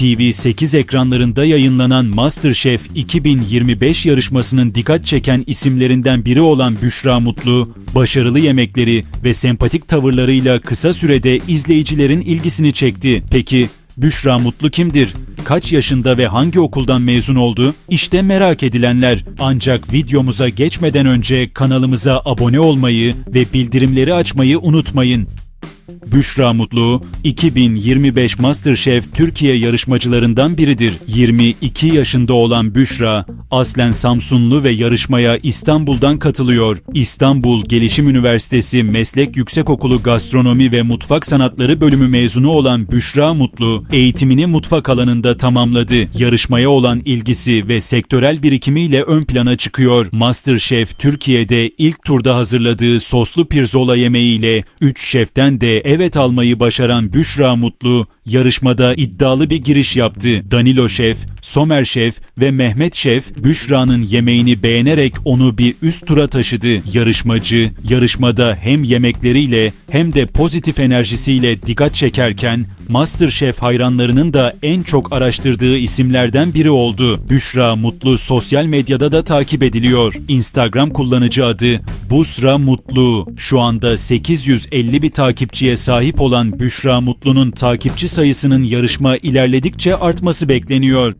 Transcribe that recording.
TV8 ekranlarında yayınlanan MasterChef 2025 yarışmasının dikkat çeken isimlerinden biri olan Büşra Mutlu, başarılı yemekleri ve sempatik tavırlarıyla kısa sürede izleyicilerin ilgisini çekti. Peki Büşra Mutlu kimdir? Kaç yaşında ve hangi okuldan mezun oldu? İşte merak edilenler. Ancak videomuza geçmeden önce kanalımıza abone olmayı ve bildirimleri açmayı unutmayın. Büşra Mutlu, 2025 MasterChef Türkiye yarışmacılarından biridir. 22 yaşında olan Büşra, aslen Samsunlu ve yarışmaya İstanbul'dan katılıyor. İstanbul Gelişim Üniversitesi Meslek Yüksekokulu Gastronomi ve Mutfak Sanatları bölümü mezunu olan Büşra Mutlu, eğitimini mutfak alanında tamamladı. Yarışmaya olan ilgisi ve sektörel birikimiyle ön plana çıkıyor. MasterChef Türkiye'de ilk turda hazırladığı soslu pirzola yemeğiyle 3 şeften de evet almayı başaran Büşra Mutlu, yarışmada iddialı bir giriş yaptı. Danilo Şef, Somer Şef ve Mehmet Şef, Büşra'nın yemeğini beğenerek onu bir üst tura taşıdı. Yarışmacı, yarışmada hem yemekleriyle hem de pozitif enerjisiyle dikkat çekerken, MasterChef hayranlarının da en çok araştırdığı isimlerden biri oldu. Büşra Mutlu sosyal medyada da takip ediliyor. Instagram kullanıcı adı Busra Mutlu. Şu anda 850 bir takipçiye sahip olan Büşra Mutlu'nun takipçi sayısının yarışma ilerledikçe artması bekleniyor.